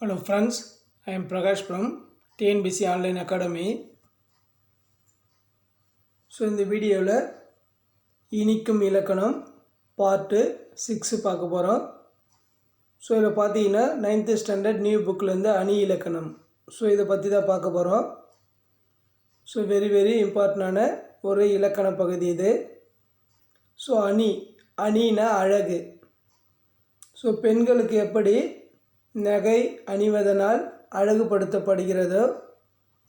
Hello friends I am Prakash from TNPSC online academy so இந்த வீடியோவில் இனிக்கும் இலக்கணம் பார்ட்டு சிக்ஸு பார்க்க போகிறோம் ஸோ இதில் பார்த்தீங்கன்னா நைன்த்து ஸ்டாண்டர்ட் நியூ புக்கிலேருந்து அணி இலக்கணம். ஸோ இதை பற்றி தான் பார்க்க போகிறோம் ஸோ வெரி வெரி இம்பார்ட்டண்டான ஒரு இலக்கண பகுதி இது. ஸோ அணி அணினா அழகு. ஸோ பெண்களுக்கு எப்படி நகை அணிவதனால் அழகுபடுத்தப்படுகிறதோ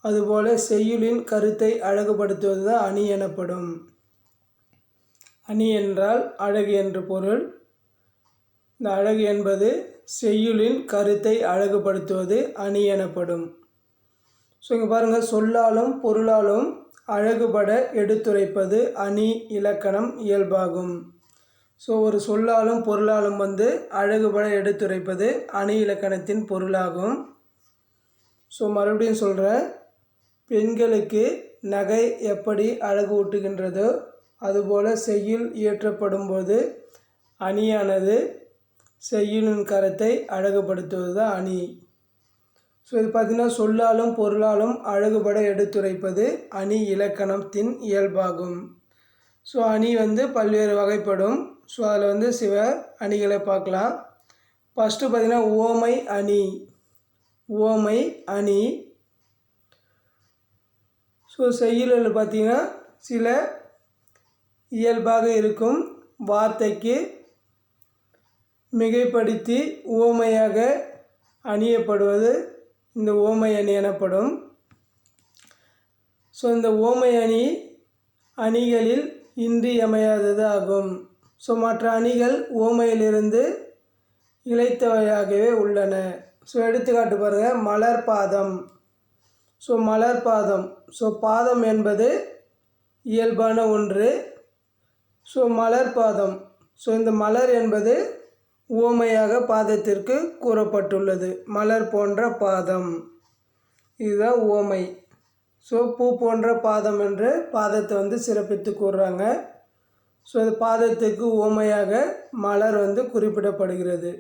அதுபோல செய்யுளின் கருத்தை அழகுபடுத்துவது தான் அணி எனப்படும். அணி என்றால் அழகு என்று பொருள். இந்த அழகு என்பது செய்யுளின் கருத்தை அழகுபடுத்துவது அணி எனப்படும். ஸோ இங்கே பாருங்கள் சொல்லாலும் பொருளாலும் அழகுபட எடுத்துரைப்பது அணி இலக்கணம் இயல்பாகும். ஸோ ஒரு சொல்லாலும் பொருளாலும் வந்து அழகுபட எடுத்துரைப்பது அணி இலக்கணத்தின் பொருளாகும். ஸோ மறுபடியும் சொல்கிறேன் பெண்களுக்கு நகை எப்படி அழகு ஊட்டுகின்றதோ? அதுபோல் செய்யுள் இயற்றப்படும் போது அணியானது செய்யுளின் கரத்தை அழகுபடுத்துவது தான் அணி. ஸோ இது பார்த்திங்கன்னா சொல்லாலும் பொருளாலும் அழகுபட எடுத்துரைப்பது அணி இலக்கணத்தின் இயல்பாகும். ஸோ அணி வந்து பல்வேறு வகைப்படும். ஸோ அதில் வந்து சிவ அணிகளை பார்க்கலாம். ஃபஸ்ட்டு பார்த்திங்கன்னா ஓமை அணி. ஓமை அணி. ஸோ செய்யுளில் பார்த்தீங்கன்னா சில இயல்பாக இருக்கும் வார்த்தைக்கு மிகைப்படுத்தி ஓமையாக அணியப்படுவது இந்த ஓமை அணி எனப்படும். ஸோ இந்த ஓமை அணி அணிகளில் இன்றியமையாதது ஆகும் ஸோ மற்ற அணிகள் ஓமையிலிருந்து இழைத்தவையாகவே உள்ளன. ஸோ எடுத்துக்காட்டு பாருங்கள் மலர் பாதம். ஸோ மலர் பாதம். ஸோ பாதம் என்பது இயல்பான ஒன்று. ஸோ மலர் பாதம். ஸோ இந்த மலர் என்பது ஓமையாக பாதத்திற்கு கூறப்பட்டுள்ளது. மலர் போன்ற பாதம். இதுதான் உவமை ஸோ பூ போன்ற பாதம் என்று பாதத்தை வந்து சிறப்பித்து கூறுறாங்க. ஸோ இந்த பாதத்துக்கு உவமையாக மலர் வந்து குறிப்பிடப்படுகிறது.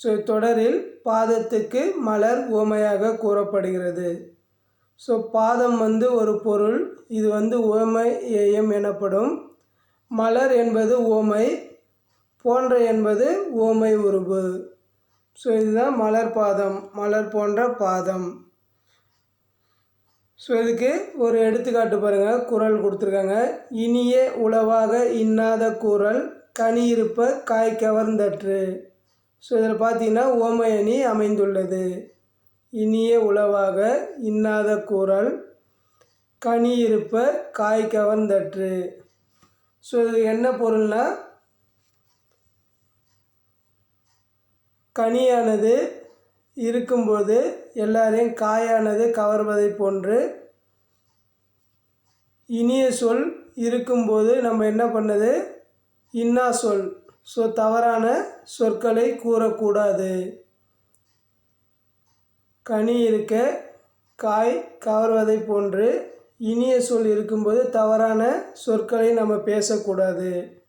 ஸோ தொடரில் பாதத்துக்கு மலர் உவமையாக கூறப்படுகிறது. ஸோ பாதம் வந்து ஒரு பொருள் இது வந்து உவமை ஏயம் எனப்படும். மலர் என்பது ஓமை போன்ற என்பது ஓமை உருவு ஸோ இதுதான் மலர் பாதம் மலர் போன்ற பாதம். ஸோ இதுக்கு ஒரு எடுத்துக்காட்டு பாருங்கள் குரல் கொடுத்துருக்காங்க. இனிய உளவாக இன்னாத குரல் கனி இருப்ப காய் கவர்ந்தற்று. ஸோ இதில் பார்த்தீங்கன்னா ஓமையணி அமைந்துள்ளது. இனிய உளவாக இன்னாத குரல் கனி இருப்ப காய் கவர்ந்தற்று. ஸோ இது என்ன பொருள்னா கனியானது இருக்கும்போது எல்லாரையும் காயானது கவர்வதை போன்று. இனிய சொல் இருக்கும்போது நம்ம என்ன பண்ணது? இன்னா சொல். ஸோ தவறான சொற்களை கூறக்கூடாது. கனி இருக்க காய் கவர்வதை போன்று இனிய சொல் இருக்கும்போது தவறான சொற்களை நம்ம பேசக்கூடாது.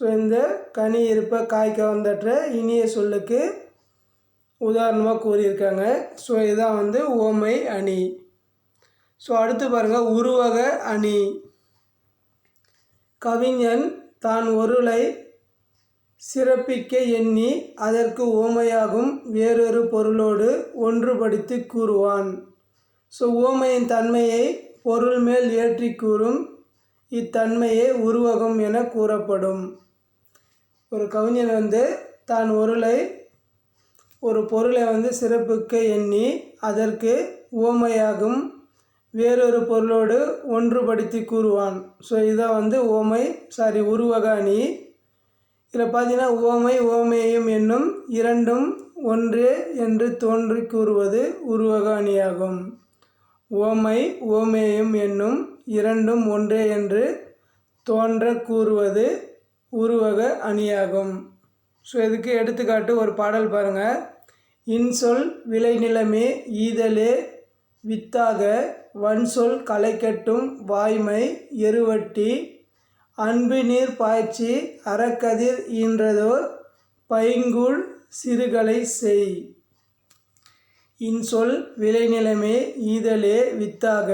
ஸோ இந்த கனி இருப்ப காய் கவர்ந்தற்ற இனிய சொல்லுக்கு உதாரணமாக கூறியிருக்காங்க. ஸோ இதுதான் வந்து ஓமை அணி. ஸோ அடுத்து பாருங்கள் உருவக அணி. கவிஞன் தான் ஒருளை சிறப்பிக்க எண்ணி அதற்கு ஓமையாகும் வேறொரு பொருளோடு ஒன்றுபடுத்தி கூறுவான். ஸோ ஓமையின் தன்மையை பொருள் மேல் ஏற்றி கூறும் இத்தன்மையே உருவகம் என கூறப்படும். ஒரு கவிஞன் வந்து தான் ஒருளை ஒரு பொருளை வந்து சிறப்புக்க எண்ணி அதற்கு ஓமையாகும் வேறொரு பொருளோடு ஒன்றுபடுத்தி கூறுவான். ஸோ இதான் வந்து ஓமை சாரி உருவக அணி. இதில் பார்த்தீங்கன்னா ஓமை ஓமேயம் என்னும் இரண்டும் ஒன்றே என்று தோன்றி கூறுவது உருவக அணியாகும். ஓமை ஓமேயம் என்னும் இரண்டும் ஒன்றே என்று தோன்ற கூறுவது உருவக அணியாகும். ஸோ இதுக்கு எடுத்துக்காட்டு ஒரு பாடல் பாருங்கள் இன்சொல் விளைநிலமே ஈதலே வித்தாக வன்சொல் களைக்கட்டும் வாய்மை எருவட்டி அன்பு நீர் பாய்ச்சி அறக்கதிர் ஈன்றதோர் பைங்குள் சிறுகளை செய். இன்சொல் விளைநிலமே ஈதலே வித்தாக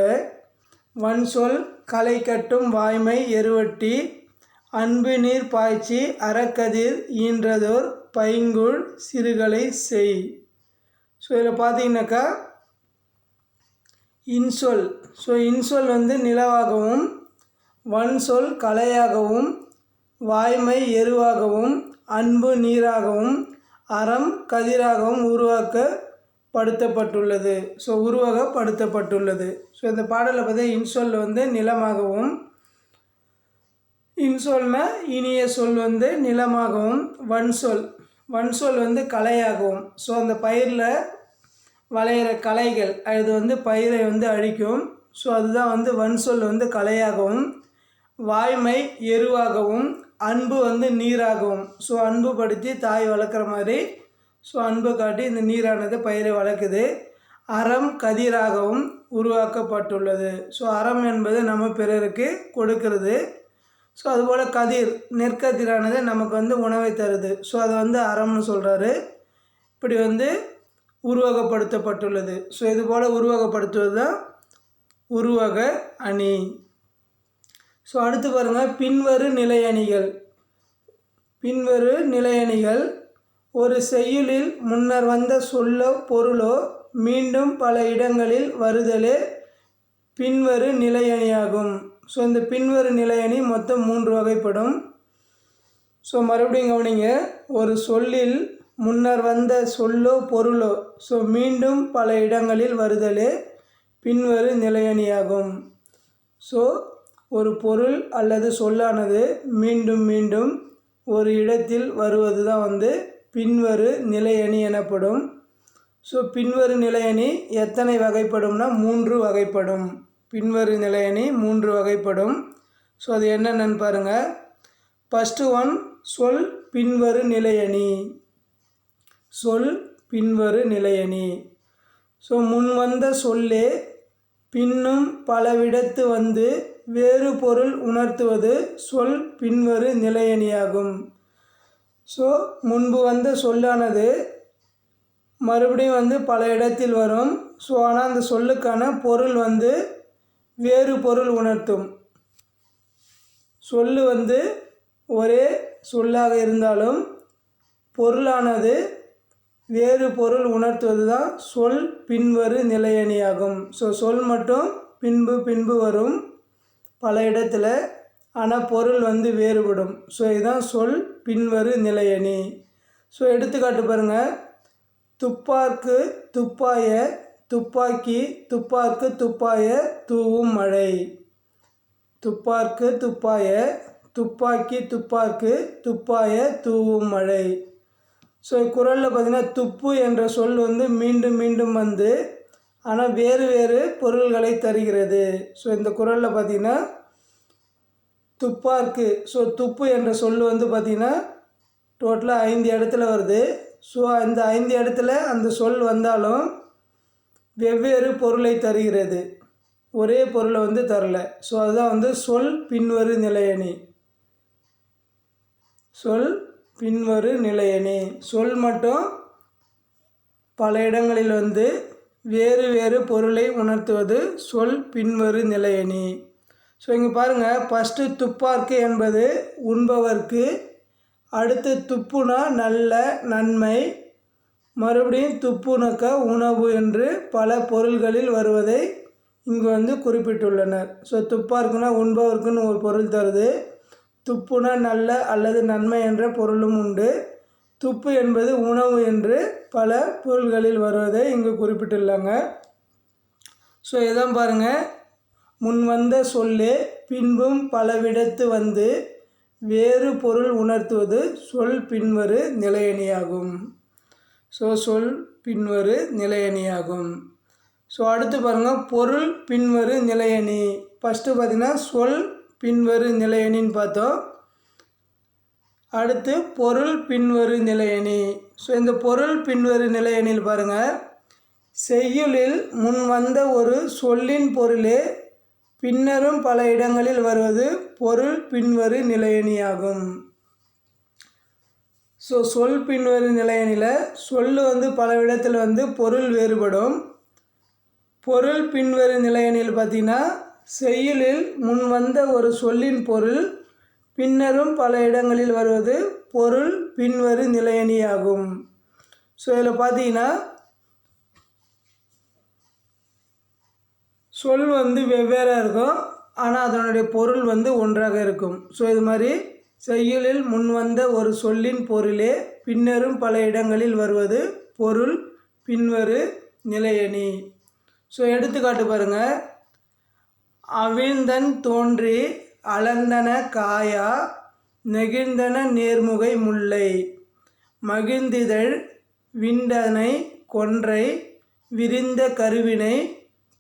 வன்சொல் களை கட்டும் வாய்மை எருவட்டி அன்பு நீர் பாய்ச்சி அறக்கதிர் ஈன்றதோர் பைங்குள் சிறுகளை செய். ஸோ இதில் பார்த்தீங்கன்னாக்கா இன்சொல். ஸோ இன்சொல் வந்து நிலவாகவும் வன்சொல் கலையாகவும் வாய்மை எருவாகவும் அன்பு நீராகவும் அறம் கதிராகவும் உருவாக்கப்படுத்தப்பட்டுள்ளது. ஸோ உருவகப்படுத்தப்பட்டுள்ளது. ஸோ இந்த பாடலில் பார்த்தா இன்சொல் வந்து நிலமாகவும் இன்சொல்ல இனிய சொல் வந்து நிலமாகவும் வன்சொல் வன்சொல் வந்து கலையாகவும். ஸோ அந்த பயிரில் வளையிற களைகள் அது வந்து பயிரை வந்து அழிக்கும். ஸோ அதுதான் வந்து வன்சொல் வந்து கலையாகவும் வாய்மை எருவாகவும் அன்பு வந்து நீராகவும். ஸோ அன்பு படுத்தி தாய் வளர்க்குற மாதிரி ஸோ அன்பு காட்டி இந்த நீரானது பயிரை வளர்க்குது. அறம் கதிராகவும் உருவாக்கப்பட்டுள்ளது. ஸோ அறம் என்பது நம்ம பிறருக்கு கொடுக்கிறது. ஸோ அதுபோல் கதிர் நெற்கதிரானது நமக்கு வந்து உணவை தருது. ஸோ அதை வந்து அறம்னு சொல்கிறாரு இப்படி வந்து உருவகப்படுத்தப்பட்டுள்ளது. ஸோ இது போல் உருவகப்படுத்துவது தான் உருவக அணி. ஸோ அடுத்து பாருங்கள் பின்வரு நிலையணிகள் பின்வரு நிலையணிகள் ஒரு செய்யுளில் முன்னர் வந்த சொல்லோ பொருளோ மீண்டும் பல இடங்களில் வருதலே பின்வரு நிலையணியாகும் ஸோ இந்த பின்வரு நிலையணி மொத்தம் மூன்று வகைப்படும். ஸோ மறுபடியும் கவனிங்க ஒரு சொல்லில் முன்னர் வந்த சொல்லோ பொருளோ ஸோ மீண்டும் பல இடங்களில் வருதலே பின்வரு நிலையணியாகும் ஸோ ஒரு பொருள் அல்லது சொல்லானது மீண்டும் மீண்டும் ஒரு இடத்தில் வருவது தான் வந்து பின்வரு நிலையணி எனப்படும். ஸோ பின்வரு நிலையணி எத்தனை வகைப்படும்னா மூன்று வகைப்படும். பின்வரு நிலையணி மூன்று வகைப்படும். ஸோ அது என்னென்னு பாருங்கள் ஃபஸ்ட்டு ஒன் சொல் பின்வரு நிலையணி. சொல் பின்வரு நிலையணி. ஸோ முன் வந்த சொல்லே பின்னும் பலவிடத்து வந்து வேறு பொருள் உணர்த்துவது சொல் பின்வரு நிலையணியாகும். ஸோ முன்பு வந்த சொல்லானது மறுபடியும் வந்து பல இடத்தில் வரும். ஸோ ஆனால் அந்த சொல்லுக்கான பொருள் வந்து வேறு பொருள் உணர்த்தும். சொல்லு வந்து ஒரே சொல்லாக இருந்தாலும் பொருளானது வேறு பொருள் உணர்த்துவது தான் சொல் பின்வரு நிலையணியாகும். ஸோ சொல் மட்டும் பின்பு பின்பு வரும் பல இடத்துல ஆனால் பொருள் வந்து வேறுபடும். ஸோ இதுதான் சொல் பின்வரு நிலையணி. ஸோ எடுத்துக்காட்டு பாருங்கள் துப்பாக்கு துப்பாய துப்பாக்கி துப்பாக்கு துப்பாய தூவும் மழை. துப்பாக்கு துப்பாய துப்பாக்கி துப்பாக்கு துப்பாய தூவும் மழை. ஸோ குரலில் பார்த்திங்கன்னா துப்பு என்ற சொல் வந்து மீண்டும் மீண்டும் வந்து ஆனால் வேறு வேறு பொருள்களை தருகிறது. ஸோ இந்த குரலில் பார்த்திங்கன்னா துப்பார்க்கு ஸோ துப்பு என்ற சொல் வந்து பார்த்திங்கன்னா டோட்டலாக ஐந்து இடத்துல வருது. ஸோ அந்த ஐந்து இடத்துல அந்த சொல் வந்தாலும் வெவ்வேறு பொருளை தருகிறது. ஒரே பொருளை வந்து தரல. ஸோ அதுதான் வந்து சொல் பின்வரு நிலையணி. சொல் பின்வரு நிலையணி. சொல் மட்டும் பல இடங்களில் வந்து வேறு வேறு பொருளை உணர்த்துவது சொல் பின்வரு நிலையணி. ஸோ இங்கே பாருங்கள் ஃபஸ்ட்டு துப்பார்க்கு என்பது உண்பவர்க்கு அடுத்து துப்புனா நல்ல நன்மை மறுபடியும் துப்புனக்க உணவு என்று பல பொருள்களில் வருவதை இங்கு வந்து குறிப்பிட்டுள்ளனர். ஸோ துப்பார்க்குனா உண்பவர்க்குன்னு ஒரு பொருள் தருது. துப்புனா நல்ல அல்லது நன்மை என்ற பொருளும் உண்டு. துப்பு என்பது உணவு என்று பல பொருள்களில் வருவதை இங்கு குறிப்பிட்டுள்ளாங்க. ஸோ இதான் பாருங்கள் முன் வந்த சொல்லே பின்பும் பலவிடத்து வந்து வேறு பொருள் உணர்த்துவது சொல் பின்வரு நிலையணியாகும். ஸோ சொல் பின்வரு நிலையணியாகும். ஸோ அடுத்து பாருங்கள் பொருள் பின்வரு நிலையணி. ஃபஸ்ட்டு பார்த்திங்கன்னா சொல் பின்வரு நிலையணின்னு பார்த்தோம். அடுத்து பொருள் பின்வரு நிலையணி. ஸோ இந்த பொருள் பின்வரு நிலையணியில் பாருங்கள் செய்யுளில் முன் வந்த ஒரு சொல்லின் பொருளே பின்னரும் பல இடங்களில் வருவது பொருள் பின்வரு நிலையணியாகும். ஸோ சொல் பின்வரும் நிலையனில் சொல் வந்து பல விடத்தில் வந்து பொருள் வேறுபடும். பொருள் பின்வரும் நிலையனில் பார்த்தீங்கன்னா செய்யுளில் முன் வந்த ஒரு சொல்லின் பொருள் பின்னரும் பல இடங்களில் வருவது பொருள் பின்வரு நிலையணியாகும் ஸோ இதில் பார்த்தீங்கன்னா சொல் வந்து வெவ்வேறாக இருக்கும் ஆனால் அதனுடைய பொருள் வந்து ஒன்றாக இருக்கும். ஸோ இது மாதிரி செய்யுளில் முன்வந்த ஒரு சொல்லின் பொருளே பின்னரும் பல இடங்களில் வருவது பொருள் பின்வரு நிலையணி. ஸோ எடுத்துக்காட்டு பாருங்க. அவிழ்ந்தன் தோன்றி அளந்தன காயா நெகிழ்ந்தன நேர்முகை முல்லை. மகிழ்ந்திதழ் விண்டனை கொன்றை விரிந்த கருவினை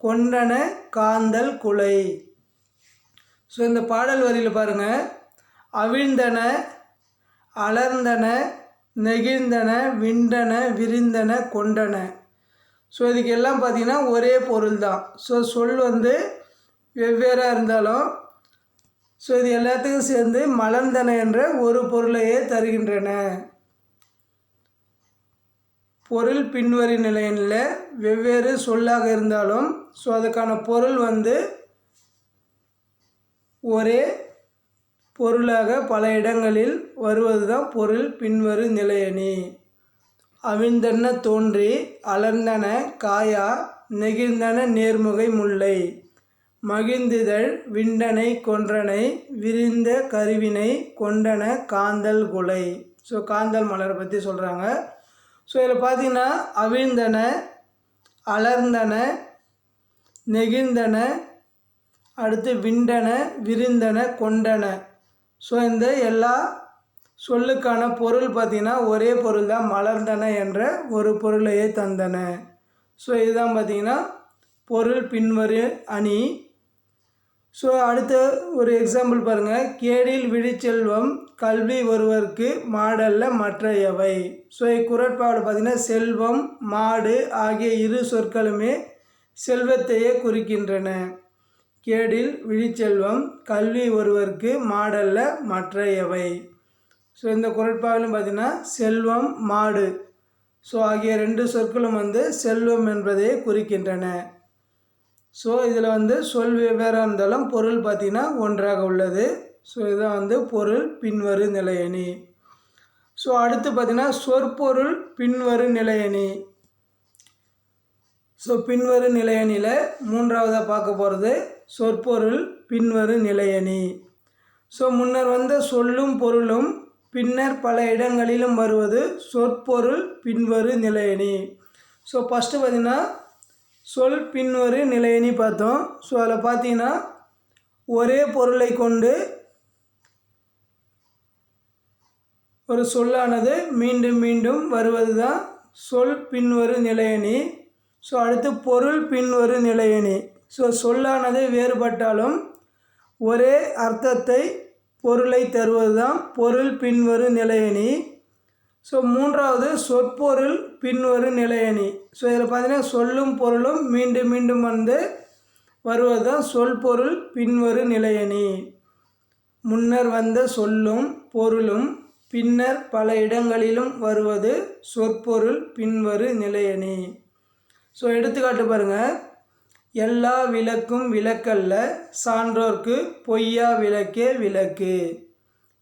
கொண்டன காந்தல் குலை. ஸோ இந்த பாடல் வரியில் பாருங்கள் அவிழ்ந்தன அலர்ந்தன நெகிழ்ந்தன விண்டன விரிந்தன கொண்டன. ஸோ இதுக்கு எல்லாம் ஒரே பொருள் தான் ஸோ சொல் வந்து வெவ்வேறாக இருந்தாலும் ஸோ இது எல்லாத்துக்கும் சேர்ந்து மலர்ந்தன என்ற ஒரு பொருளையே தருகின்றன. பொருள் பின்வரி நிலையில் வெவ்வேறு சொல்லாக இருந்தாலும் ஸோ அதுக்கான பொருள் வந்து ஒரே பொருளாக பல இடங்களில் வருவதுதான் பொருள் பின்வரு நிலையணி. அவிழ்ந்தன தோன்றி அலர்ந்தன காயா நெகிழ்ந்தன நேர்முகை முல்லை. மகிழ்ந்திதழ் விண்டனை கொன்றனை விரிந்த கருவினை கொண்டன காந்தல் குலை. ஸோ காந்தல் மலரை பற்றி சொல்கிறாங்க ஸோ இதில் பார்த்தீங்கன்னா அவிழ்ந்தன அலர்ந்தன நெகிழ்ந்தன அடுத்து விண்டன விரிந்தன கொண்டன. ஸோ இந்த எல்லா சொல்லுக்கான பொருள் பார்த்திங்கன்னா ஒரே பொருள் தான் மலர்ந்தன என்ற ஒரு பொருளையே தந்தன. ஸோ இதுதான் பார்த்திங்கன்னா பொருள் பின்வரு அணி. ஸோ அடுத்த ஒரு எக்ஸாம்பிள் பாருங்கள் கேடில் விழிச்செல்வம் கல்வி ஒருவருக்கு மாடல்ல மற்ற எவை? ஸோ இக்குரட்பாவில் பார்த்திங்கன்னா செல்வம் மாடு ஆகிய இரு சொற்களுமே செல்வத்தையே குறிக்கின்றன. கேடில் விழிச்செல்வம் கல்வி ஒருவருக்கு மாடல்ல மற்ற எவை ஸோ இந்த குரட்பாவிலும் பார்த்திங்கன்னா செல்வம் மாடு. ஸோ ஆகிய ரெண்டு சொற்களும் வந்து செல்வம் என்பதை குறிக்கின்றன. ஸோ இதில் வந்து சொல் வெவ்வேறாக இருந்தாலும் பொருள் பார்த்திங்கன்னா ஒன்றாக உள்ளது. ஸோ இதுதான் வந்து பொருள் பின்வரு நிலையணி. ஸோ அடுத்து பார்த்திங்கன்னா சொற்பொருள் பின்வரு நிலையணி. ஸோ பின்வரு நிலையணியில் மூன்றாவதாக பார்க்க போகிறது சொற்பொருள் பின்வரும் நிலையணி. ஸோ முன்னர் வந்த சொல்லும் பொருளும் பின்னர் பல இடங்களிலும் வருவது சொற்பொருள் பின்வரு நிலையணி. ஸோ ஃபஸ்ட்டு பார்த்திங்கன்னா சொல் பின்வரு நிலையணி பார்த்தோம். ஸோ அதில் பார்த்தீங்கன்னா ஒரே பொருளை கொண்டு ஒரு சொல்லானது மீண்டும் மீண்டும் வருவது தான் சொல் பின்வரு நிலையணி. ஸோ அடுத்து பொருள் பின்வரு நிலையணி. ஸோ சொல்லானது வேறுபட்டாலும் ஒரே அர்த்தத்தை பொருளை தருவது தான் பொருள் பின்வரும் நிலையணி. ஸோ மூன்றாவது சொற்பொருள் பின்வரும் நிலையணி. ஸோ இதில் பார்த்தீங்கன்னா சொல்லும் பொருளும் மீண்டும் மீண்டும் வந்து வருவது தான் சொல் பொருள் பின்வரும் நிலையணி. முன்னர் வந்த சொல்லும் பொருளும் பின்னர் பல இடங்களிலும் வருவது சொற்பொருள் பின்வரு நிலையணி. ஸோ எடுத்துக்காட்டு பாருங்கள் எல்லா விளக்கும் விளக்கல்ல சான்றோர்க்கு பொய்யா விளக்கே விளக்கு.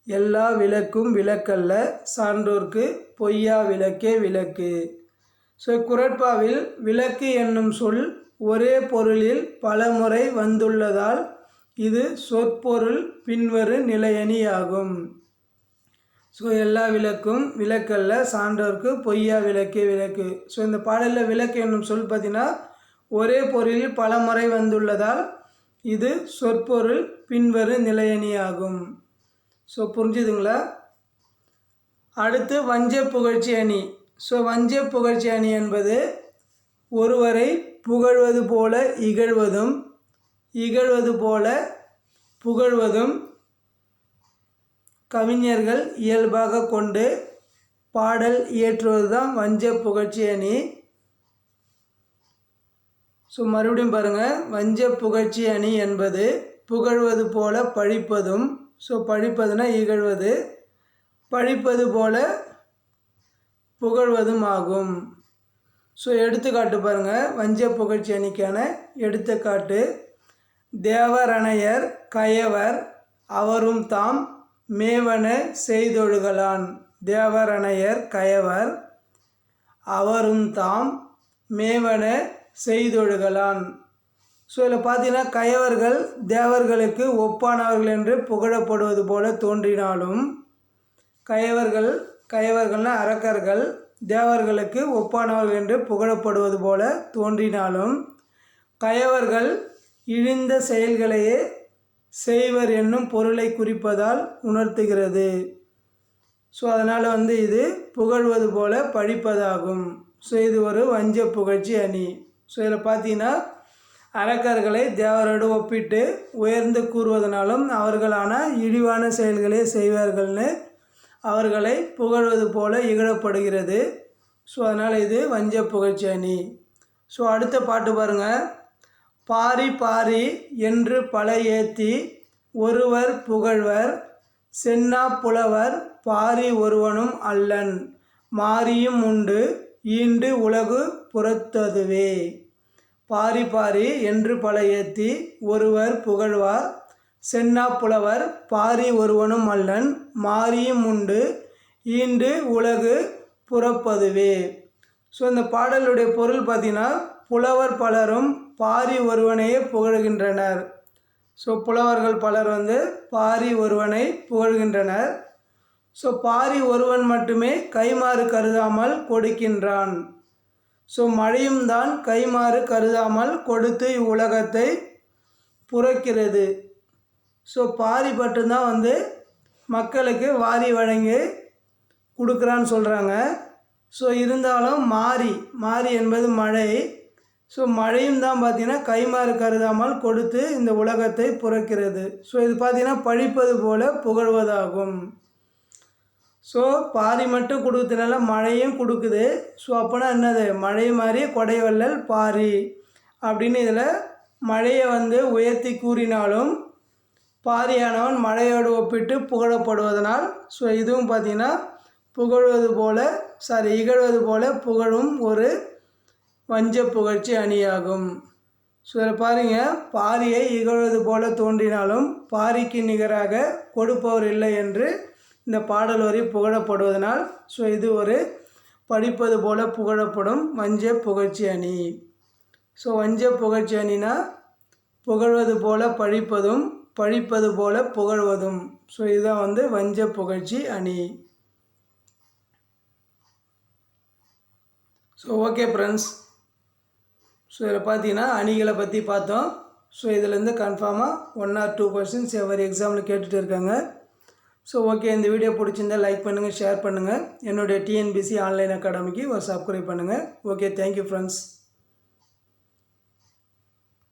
எல்லா விளக்கும் விளக்கல்ல சான்றோர்க்கு பொய்யா விளக்கே விளக்கு. ஸோ குரட்பாவில் விளக்கு என்னும் சொல் ஒரே பொருளில் பல முறை வந்துள்ளதால் இது சொற்பொருள் பின்வரு நிலையணியாகும். ஸோ எல்லா விளக்கும் விளக்கல்ல சான்றோர்க்கு பொய்யா விளக்கே விளக்கு. ஸோ இந்த பாடலில் விளக்கு என்னும் சொல் பார்த்தீங்கன்னா ஒரே பொருளில் பல முறை வந்துள்ளதால் இது சொற்பொருள் பின்வரும் நிலையணியாகும். ஸோ புரிஞ்சுதுங்களா? அடுத்து வஞ்ச புகழ்ச்சி அணி. ஸோ வஞ்ச புகழ்ச்சி அணி என்பது ஒருவரை புகழ்வது போல இகழ்வதும் இகழ்வது போல புகழ்வதும் கவிஞர்கள் இயல்பாக கொண்டு பாடல் இயற்றுவது தான் வஞ்ச புகழ்ச்சி அணி. ஸோ மறுபடியும் பாருங்கள் வஞ்ச புகழ்ச்சி அணி என்பது புகழ்வது போல பழிப்பதும் ஸோ பழிப்பதுனா இகழ்வது. பழிப்பது போல புகழ்வதும் ஆகும். ஸோ எடுத்துக்காட்டு பாருங்கள் வஞ்ச புகழ்ச்சி அணிக்கான எடுத்துக்காட்டு. தேவரணையர் கயவர் அவரும் தாம் மேவன செய்தொழுகலான். தேவரணையர் கயவர் அவரும் தாம் மேவன செய்தொழுகலான். ஸோ இதில் பார்த்தீங்கன்னா கயவர்கள் தேவர்களுக்கு ஒப்பானவர்கள் என்று புகழப்படுவது போல தோன்றினாலும் கயவர்கள் கயவர்கள்னா அரக்கர்கள் தேவர்களுக்கு ஒப்பானவர்கள் என்று புகழப்படுவது போல தோன்றினாலும் கயவர்கள் இழிந்த செயல்களையே செய்வர் என்னும் பொருளை குறிப்பதால் உணர்த்துகிறது. ஸோ அதனால் வந்து இது புகழ்வது போல படிப்பதாகும். ஸோ இது ஒரு வஞ்ச புகழ்ச்சி அணி. ஸோ இதில் பார்த்தீங்கன்னா அரக்கர்களை தேவரோடு ஒப்பிட்டு உயர்ந்து கூறுவதனாலும் அவர்களான இழிவான செயல்களே செய்வார்கள்னு அவர்களை புகழ்வது போல இகழப்படுகிறது. ஸோ அதனால் இது வஞ்ச புகழ்ச்சி அணி. ஸோ அடுத்த பாட்டு பாருங்கள் பாரி பாரி என்று பல ஏத்தி ஒருவர் புகழ்வர் சென்னா புலவர் பாரி ஒருவனும் அல்லன் மாரியும் உண்டு. ஈண்டு உலகு புறத்ததுவே. பாரி பாரி என்று பல ஏத்தி ஒருவர் புகழ்வார். சென்னா புலவர் பாரி ஒருவனும் அல்லன் மாரியும் உண்டு ஈண்டு உலகு புறப்பதுவே. ஸோ இந்த பாடலுடைய பொருள் பார்த்தீங்கன்னா புலவர் பலரும் பாரி ஒருவனையே புகழ்கின்றனர். ஸோ புலவர்கள் பலர் வந்து பாரி ஒருவனை புகழ்கின்றனர். ஸோ பாரி ஒருவன் மட்டுமே கைமாறு கருதாமல் கொடுக்கின்றான். ஸோ மழையும் தான் கைமாறு கருதாமல் கொடுத்து இவ்வுலகத்தை புறக்கிறது. ஸோ பாரி மட்டும்தான் வந்து மக்களுக்கு வாரி வழங்கி கொடுக்குறான்னு சொல்கிறாங்க ஸோ இருந்தாலும் மாறி மாறி என்பது மழை. ஸோ மழையும் தான் பார்த்தீங்கன்னா கைமாறு கருதாமல் கொடுத்து இந்த உலகத்தை புறக்கிறது. ஸோ இது பார்த்திங்கன்னா பழிப்பது போல புகழ்வதாகும். ஸோ பாரி மட்டும் கொடுக்கறதுனால மழையும் கொடுக்குது. ஸோ அப்போனா என்னது? மழை மாதிரி கொடைவள்ளல் பாரி அப்படின்னு இதில் மழையை வந்து உயர்த்தி கூறினாலும் பாரியானவன் மழையோடு ஒப்பிட்டு புகழப்படுவதனால் ஸோ இதுவும் பார்த்திங்கன்னா புகழ்வது போல சாரி இகழ்வது போல புகழும் ஒரு வஞ்ச புகழ்ச்சி அணியாகும். ஸோ இதில் பாருங்கள் பாரியை இகழ்வது போல தோன்றினாலும் பாரிக்கு நிகராக கொடுப்பவர் இல்லை என்று இந்த பாடல் வரி புகழப்படுவதனால் ஸோ இது ஒரு படிப்பது போல புகழப்படும் வஞ்ச புகழ்ச்சி அணி. ஸோ வஞ்ச புகழ்ச்சி அணினா புகழ்வது போல பழிப்பதும் பழிப்பது போல புகழ்வதும். ஸோ இதுதான் வந்து வஞ்ச புகழ்ச்சி அணி. So okay friends. ஸோ இதில் பார்த்தீங்கன்னா அணிகளை பற்றி பார்த்தோம். ஸோ இதுலேருந்து கன்ஃபார்மாக one or two questions every எக்ஸாமில் கேட்டுகிட்டு இருக்காங்க. ஸோ ஓகே இந்த வீடியோ பிடிச்சிருந்தா லைக் பண்ணுங்கள் ஷேர் பண்ணுங்கள் என்னுடைய டிஎன்பிசி ஆன்லைன் அகாடமிக்கு ஒரு சப்ஸ்கிரைப் பண்ணுங்கள் ஓகே தேங்க்யூ ஃப்ரெண்ட்ஸ்